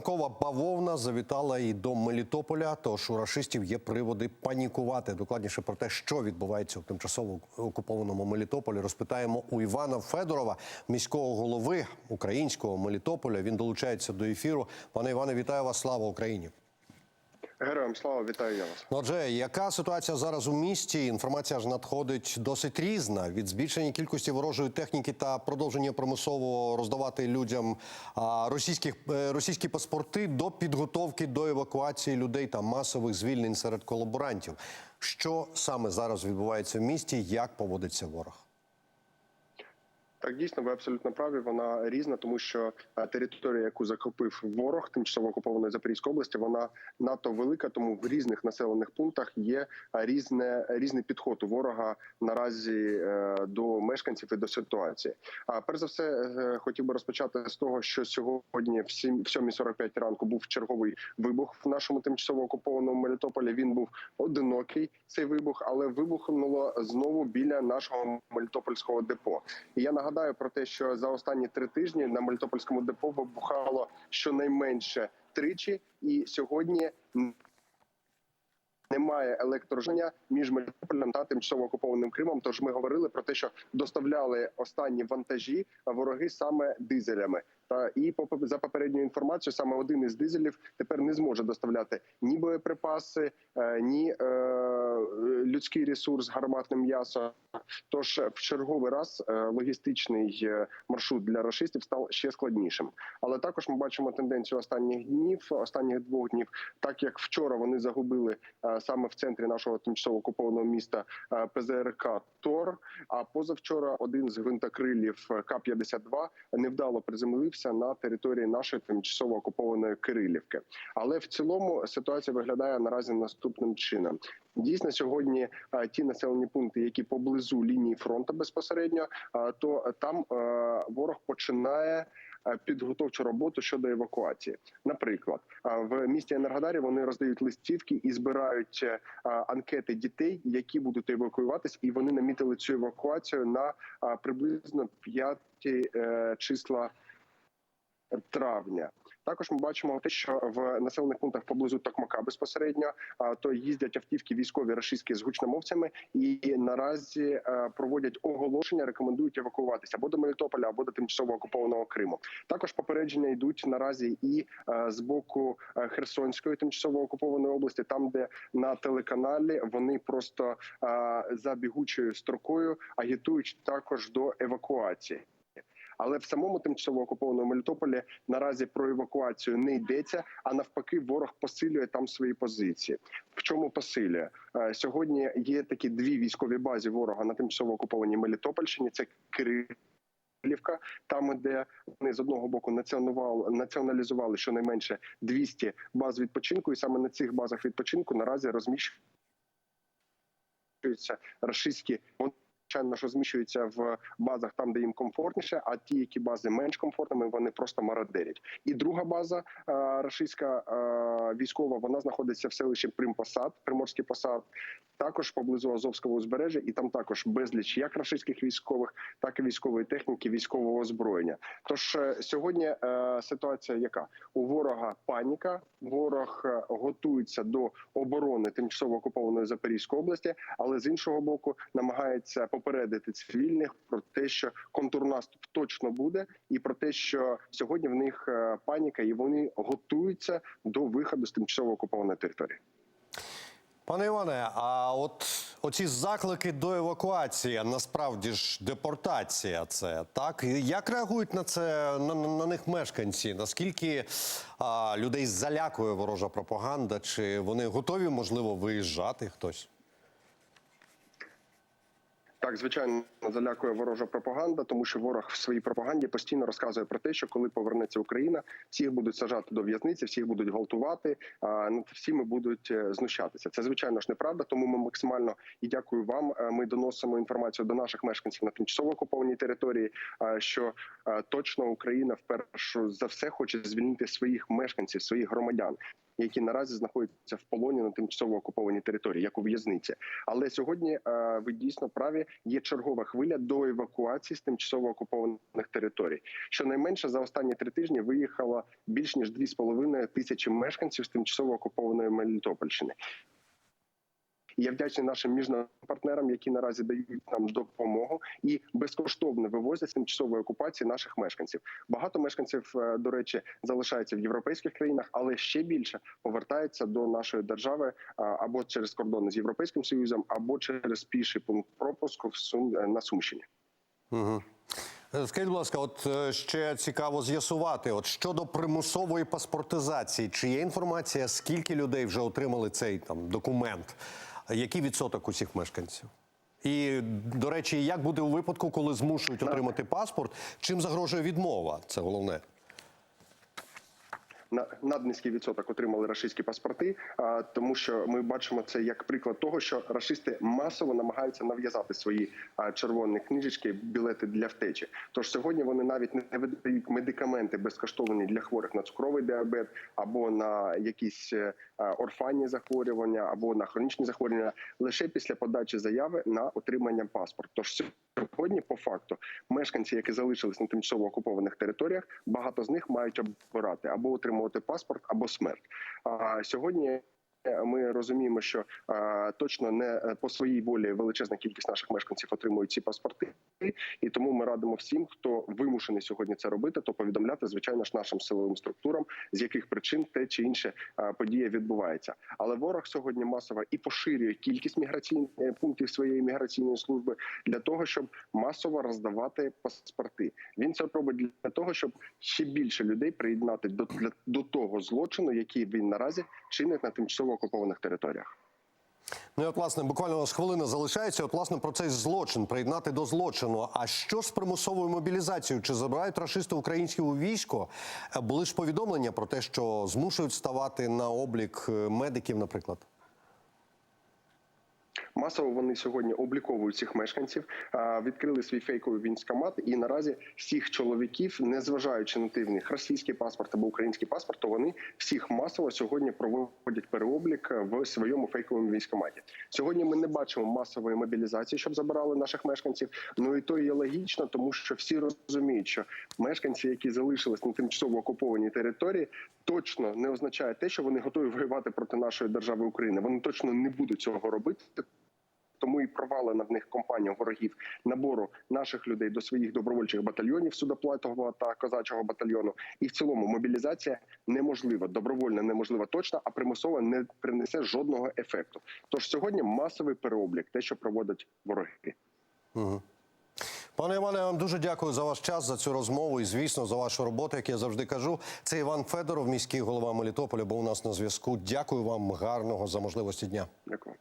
ранкова бавовна завітала і до Мелітополя. Тож у рашистів є приводи панікувати. Докладніше про те, що відбувається у тимчасово окупованому Мелітополі, розпитаємо у Івана Федорова, міського голови українського Мелітополя. Він долучається до ефіру. Пане Іване, вітаю вас! Слава Україні! Героям слава вітаю я вас. Отже, яка ситуація зараз у місті? Інформація ж надходить досить різна від збільшення кількості ворожої техніки та продовження примусово роздавати людям російських е, російські паспорти до підготовки до евакуації людей та масових звільнень серед колаборантів. Що саме зараз відбувається в місті? Як поводиться ворог? Так, дійсно, ви абсолютно праві. Вона різна, тому що е, територія, яку захопив ворог, тимчасово окупованої Запорізької області, вона надто велика. Тому в різних населених пунктах є е, різне різний підход у ворога наразі е, до мешканців і до ситуації. А перш за все, хотів би розпочати з того, що сьогодні в 7 в 7.45 ранку був черговий вибух в нашому тимчасово окупованому Мелітополі. Він був одинокий цей вибух, але вибухнуло знову біля нашого мелітопольського депо. І я нагадаю про те, що за останні три тижні на Мелітопольському депо вибухало щонайменше тричі, і сьогодні немає електроження між Мелітополем та тимчасово окупованим Кримом. Тож ми говорили про те, що доставляли останні вантажі вороги саме дизелями. Та і за попередньою інформацією, саме один із дизелів тепер не зможе доставляти ні боєприпаси, е, ні е, людський ресурс, гарматне м'ясо. Тож в черговий раз е, логістичний маршрут для рашистів став ще складнішим. Але також ми бачимо тенденцію останніх днів, останніх двох днів, так як вчора вони загубили саме в центрі нашого тимчасово окупованого міста ПЗРК Тор. А позавчора один з гвинтокрилів К-52 невдало приземлився на території нашої тимчасово окупованої Кирилівки. Але в цілому ситуація виглядає наразі наступним чином. Дійсно, сьогодні ті населені пункти, які поблизу лінії фронту безпосередньо, то там ворог починає. Підготовчу роботу щодо евакуації, наприклад, в місті Енергодарі вони роздають листівки і збирають е, анкети дітей, які будуть евакуюватись, і вони намітили цю евакуацію на приблизно 5 е, числа травня. Також ми бачимо те, що в населених пунктах поблизу Токмака безпосередньо то їздять автівки військові рашистські з гучномовцями, і наразі е, проводять оголошення, рекомендують евакуюватися або до Мелітополя, або до тимчасово окупованого Криму. Також попередження йдуть наразі і е, з боку е, Херсонської тимчасово окупованої області, там де на телеканалі вони просто за бігучою строкою агітують також до евакуації. Але в самому тимчасово окупованому Мелітополі наразі про евакуацію не йдеться. А навпаки, ворог посилює там свої позиції. В чому посилює Е, сьогодні? Є такі дві військові бази ворога на тимчасово окупованій Мелітопольщині. Це Кирилівка, там де вони з одного боку націонували націоналізували щонайменше 200 баз відпочинку, і саме на цих базах відпочинку наразі розміщуються рашистські звичайно, що зміщуються в базах там, де їм комфортніше. А ті, які бази менш комфортними, вони просто мародерять. І друга база е, рашистська е, військова, вона знаходиться в селищі Примпосад, Приморський посад, також поблизу Азовського узбережжя, і там також безліч як рашистських військових, так і військової техніки, військового озброєння. Тож е, сьогодні ситуація, яка у ворога паніка, ворог готується до оборони тимчасово окупованої Запорізької області, але з іншого боку намагається попередити цивільних про те, що контрнаступ точно буде, і про те, що сьогодні в них е, паніка, і вони готуються до виходу з тимчасово окупованої території. Пане Іване, а от оці заклики до евакуації, а насправді ж депортація, це так як реагують на це на, на, них мешканці? Наскільки а, людей залякує ворожа пропаганда? Чи вони готові можливо виїжджати хтось? Так, звичайно, залякує ворожа пропаганда, тому що ворог в своїй пропаганді постійно розказує про те, що коли повернеться Україна, всіх будуть сажати до в'язниці, всіх будуть гвалтувати, а над всіми будуть е, знущатися. Це звичайно ж неправда. Тому ми максимально і дякую вам. е, Ми доносимо інформацію до наших мешканців на тимчасово окупованій території. е, Що точно Україна вперше за все хоче звільнити своїх мешканців, своїх громадян. Які наразі знаходяться в полоні на тимчасово окупованій території, як у в'язниці. Але сьогодні е, ви дійсно праві є чергова хвиля до евакуації з тимчасово окупованих територій. Щонайменше за останні три тижні виїхало більш ніж 2,5 тисячі мешканців з тимчасово окупованої Мелітопольщини. І Я вдячний нашим міжнародним партнерам, які наразі дають нам допомогу і безкоштовно вивозять тимчасової окупації наших мешканців. Багато мешканців, е, до речі, залишаються в європейських країнах, але ще більше повертаються до нашої держави або через кордони з європейським союзом, або через піший пункт пропуску в Сум е, на Сумщині. Угу. Скажіть, будь ласка, от е, ще цікаво з'ясувати, от щодо примусової паспортизації, чи є інформація, скільки людей вже отримали цей там документ? Який відсоток усіх мешканців? І, до речі, як буде у випадку, коли змушують отримати паспорт? Чим загрожує відмова? Це головне. На наднизький відсоток отримали рашистські паспорти, а, тому що ми бачимо це як приклад того, що рашисти масово намагаються нав'язати свої червоні книжечки, білети для втечі. Тож сьогодні вони навіть не видають медикаменти безкоштовні для хворих на цукровий діабет або на якісь е, орфанні захворювання, або на хронічні захворювання лише після подачі заяви на отримання паспорту. Тож сьогодні, по факту, мешканці, які залишились на тимчасово окупованих територіях, багато з них мають обирати або отримувати паспорт, або смерть. А сьогодні. Е, Ми розуміємо, що е, точно не е, по своїй волі величезна кількість наших мешканців отримують ці паспорти, і тому ми радимо всім, хто вимушений сьогодні це робити, то повідомляти звичайно ж нашим силовим структурам, з яких причин те чи інше е, подія відбувається. Але ворог сьогодні масово і поширює кількість міграційних е, пунктів своєї міграційної служби для того, щоб масово роздавати паспорти. Він це робить для того, щоб ще більше людей приєднати до, для, до того злочину, який він наразі чинить на тимчасово окупованих територіях. Ну і от, власне, буквально у нас хвилина залишається. От, власне, про цей злочин приєднати до злочину. А що з примусовою мобілізацією? Чи забирають рашисти українські у військо? Е, Були ж повідомлення про те, що змушують ставати на облік е, медиків, наприклад. Масово вони сьогодні обліковують цих мешканців, відкрили свій фейковий військкомат, і наразі всіх чоловіків, незважаючи на те, в них російський паспорт або український паспорт, то вони всіх масово сьогодні проводять переоблік в своєму фейковому військкоматі. Сьогодні ми не бачимо масової мобілізації, щоб забирали наших мешканців. Ну і то є логічно, тому що всі розуміють, що мешканці, які залишились на тимчасово окупованій території, точно не означає те, що вони готові воювати проти нашої держави України. Вони точно не будуть цього робити. Тому і провалена в них компанія ворогів набору наших людей до своїх добровольчих батальйонів судоплатового та козачого батальйону. І в цілому мобілізація неможлива, добровольна неможлива точно, а примусова не принесе жодного ефекту. Тож сьогодні масовий переоблік, те, що проводять вороги. Пане Іване, я вам дуже дякую за ваш час, за цю розмову і, звісно, за вашу роботу, як я завжди кажу. Це Іван Федоров, міський голова Мелітополя, був у нас на зв'язку. Дякую вам гарного за можливості дня. Дякую.